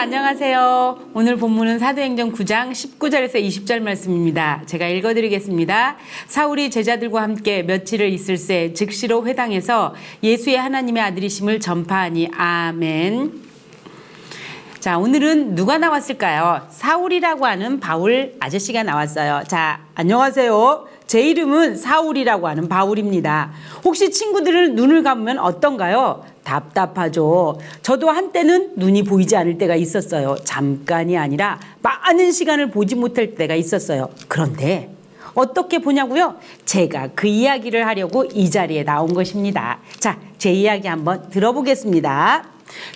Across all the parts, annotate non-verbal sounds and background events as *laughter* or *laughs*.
안녕하세요. 오늘 본문은 사도행전 9장 19절에서 20절 말씀입니다. 제가 읽어드리겠습니다. 사울이 제자들과 함께 며칠을 있을 새 즉시로 회당에서 예수의 하나님의 아들이심을 전파하니 아멘. 자, 오늘은 누가 나왔을까요? 사울이라고 하는 바울 아저씨가 나왔어요. 자, 안녕하세요. 제 이름은 사울이라고 하는 바울입니다. 혹시 친구들은 눈을 감으면 어떤가요? 답답하죠. 저도 한때는 눈이 보이지 않을 때가 있었어요. 잠깐이 아니라 많은 시간을 보지 못할 때가 있었어요. 그런데 어떻게 보냐고요? 제가 그 이야기를 하려고 이 자리에 나온 것입니다. 자, 제 이야기 한번 들어보겠습니다.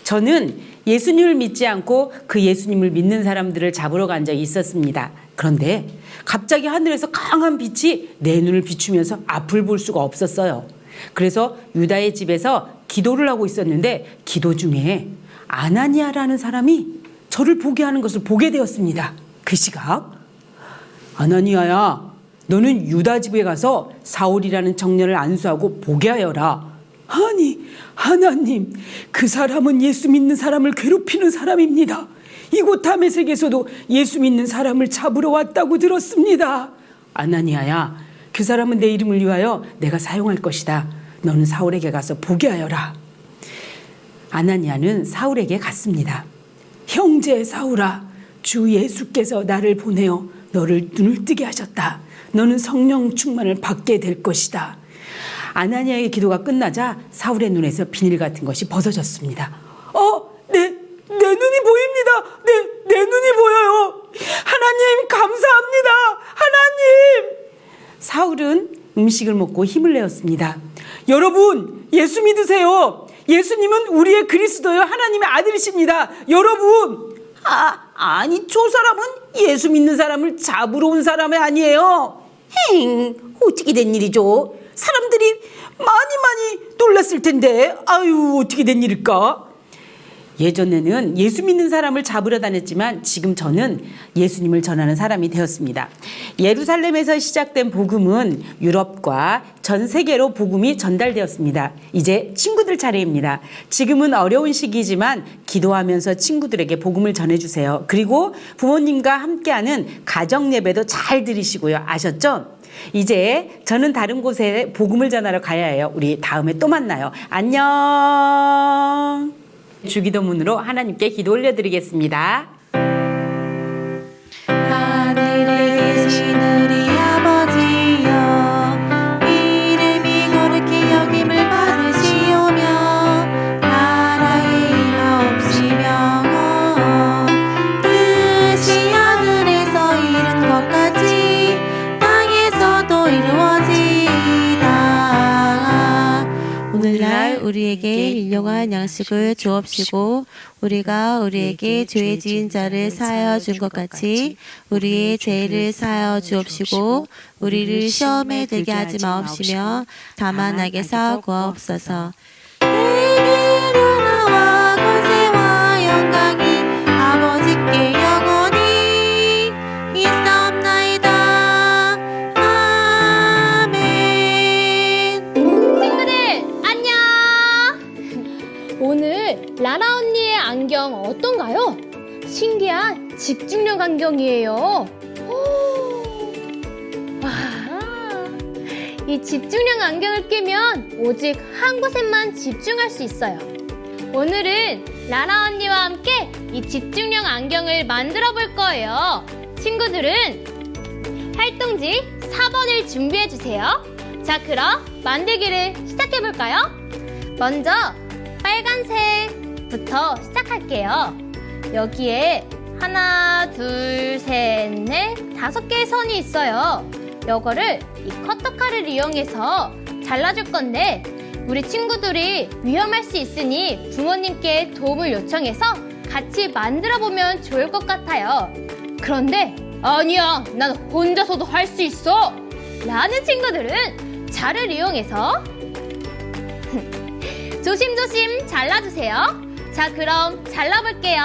저는 예수님을 믿지 않고 그 예수님을 믿는 사람들을 잡으러 간 적이 있었습니다. 그런데 갑자기 하늘에서 강한 빛이 내 눈을 비추면서 앞을 볼 수가 없었어요. 그래서 유다의 집에서 기도를 하고 있었는데 기도 중에 아나니아라는 사람이 저를 보게 하는 것을 보게 되었습니다. 그 시각 아나니아야 너는 유다 집에 가서 사울이라는 청년을 안수하고 보게 하여라. 아니 하나님 그 사람은 예수 믿는 사람을 괴롭히는 사람입니다. 이곳 다메섹에서도 예수 믿는 사람을 잡으러 왔다고 들었습니다. 아나니아야 그 사람은 내 이름을 위하여 내가 사용할 것이다. 너는 사울에게 가서 보게 하여라. 아나니아는 사울에게 갔습니다. 형제 사울아, 주 예수께서 나를 보내어 너를 눈을 뜨게 하셨다. 너는 성령 충만을 받게 될 것이다. 아나니아의 기도가 끝나자 사울의 눈에서 비닐 같은 것이 벗어졌습니다. 어, 내, 내 눈이 보입니다. 내, 내 눈이 보여요. 하나님, 감사합니다. 하나님! 사울은 음식을 먹고 힘을 내었습니다. 여러분, 예수 믿으세요. 예수님은 우리의 그리스도요. 하나님의 아들이십니다. 여러분! 아, 아니, 저 사람은 예수 믿는 사람을 잡으러 온 사람이 아니에요. 행, 어떻게 된 일이죠? 사람들이 많이 많이 놀랐을 텐데, 아유, 어떻게 된 일일까? 예전에는 예수 믿는 사람을 잡으러 다녔지만 지금 저는 예수님을 전하는 사람이 되었습니다. 예루살렘에서 시작된 복음은 유럽과 전 세계로 복음이 전달되었습니다. 이제 친구들 차례입니다. 지금은 어려운 시기지만 기도하면서 친구들에게 복음을 전해주세요. 그리고 부모님과 함께하는 가정 예배도 잘 들으시고요. 아셨죠? 이제 저는 다른 곳에 복음을 전하러 가야 해요. 우리 다음에 또 만나요. 안녕. 주기도문으로 하나님께 기도 올려드리겠습니다. 일용할 양식을 주옵시고 우리가 우리에게 죄 지은 자를 사하여 준 것 같이 우리의 죄를 사하여 주옵시고 우리를 시험에 들게 하지 마옵시며 다만 악에서 구하옵소서. 내게 나라와 권세와 영광이 안경 어떤가요? 신기한 집중력 안경이에요. 오! 와, 이 집중력 안경을 끼면 오직 한 곳에만 집중할 수 있어요. 오늘은 라라 언니와 함께 이 집중력 안경을 만들어 볼 거예요. 친구들은 활동지 4번을 준비해 주세요. 자, 그럼 만들기를 시작해 볼까요? 먼저 빨간색 부터 시작할게요. 여기에 하나, 둘, 셋, 넷, 다섯 개의 선이 있어요. 요거를 이 커터칼을 이용해서 잘라줄 건데 우리 친구들이 위험할 수 있으니 부모님께 도움을 요청해서 같이 만들어 보면 좋을 것 같아요. 그런데 아니야, 난 혼자서도 할 수 있어. 라는 친구들은 자를 이용해서 *laughs* 조심조심 잘라주세요. 자, 그럼 잘라볼게요.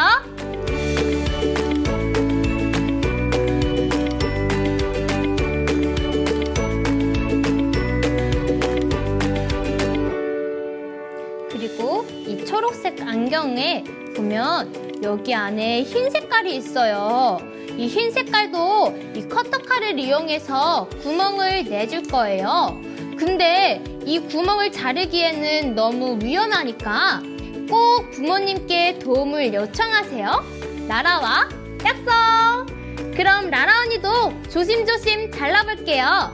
그리고 이이 초록색 안경에 보면 여기 안에 흰 색깔이 있어요. 이 흰 색깔도 이 커터칼을 이용해서 구멍을 내줄 거예요. 근데 이 구멍을 자르기에는 너무 위험하니까 꼭 부모님께 도움을 요청하세요. 라라와 약속! 그럼 라라 언니도 조심조심 잘라볼게요.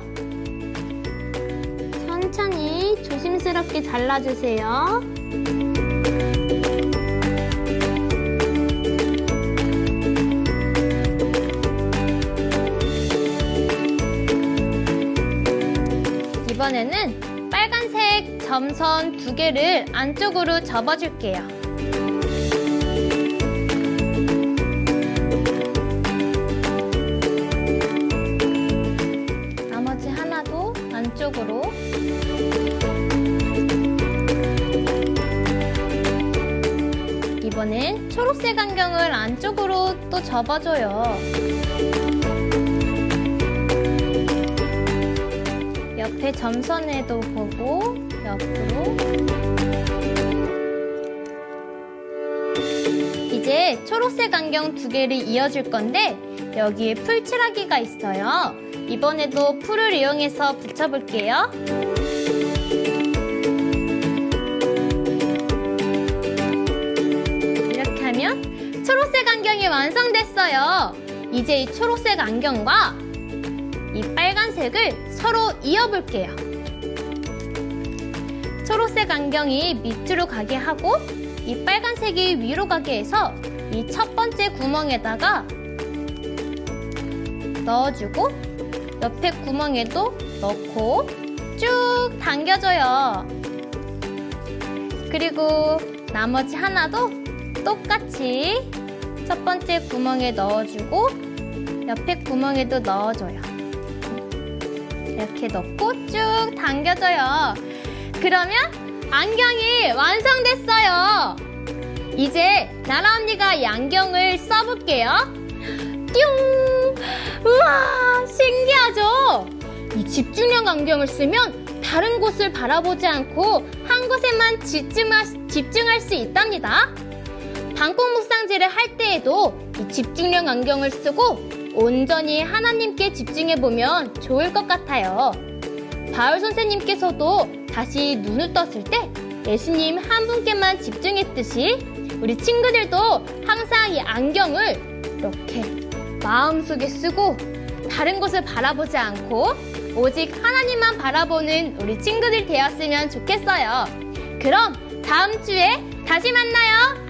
천천히 조심스럽게 잘라주세요. 이번에는 점선 두 개를 안쪽으로 접어줄게요. 나머지 하나도 안쪽으로 이번엔 초록색 안경을 안쪽으로 또 접어줘요. 옆에 점선에도 보고 옆으로 이제 초록색 안경 두 개를 이어줄 건데 여기에 풀칠하기가 있어요. 이번에도 풀을 이용해서 붙여볼게요. 이렇게 하면 초록색 안경이 완성됐어요. 이제 이 초록색 안경과 이 빨간색을 서로 이어볼게요. 초록색 안경이 밑으로 가게 하고 이 빨간색이 위로 가게 해서 이 첫 번째 구멍에다가 넣어주고 옆에 구멍에도 넣고 쭉 당겨줘요. 그리고 나머지 하나도 똑같이 첫 번째 구멍에 넣어주고 옆에 구멍에도 넣어줘요. 이렇게 넣고 쭉 당겨줘요. 그러면 안경이 완성됐어요. 이제 나라 언니가 이 안경을 써볼게요. 뿅! 우와, 신기하죠? 이 집중력 안경을 쓰면 다른 곳을 바라보지 않고 한 곳에만 집중할, 집중할 수 있답니다. 방콕 묵상제를 할 때에도 이 집중력 안경을 쓰고 온전히 하나님께 집중해 보면 좋을 것 같아요. 바울 선생님께서도 다시 눈을 떴을 때 예수님 한 분께만 집중했듯이 우리 친구들도 항상 이 안경을 이렇게 마음속에 쓰고 다른 곳을 바라보지 않고 오직 하나님만 바라보는 우리 친구들 되었으면 좋겠어요. 그럼 다음 주에 다시 만나요.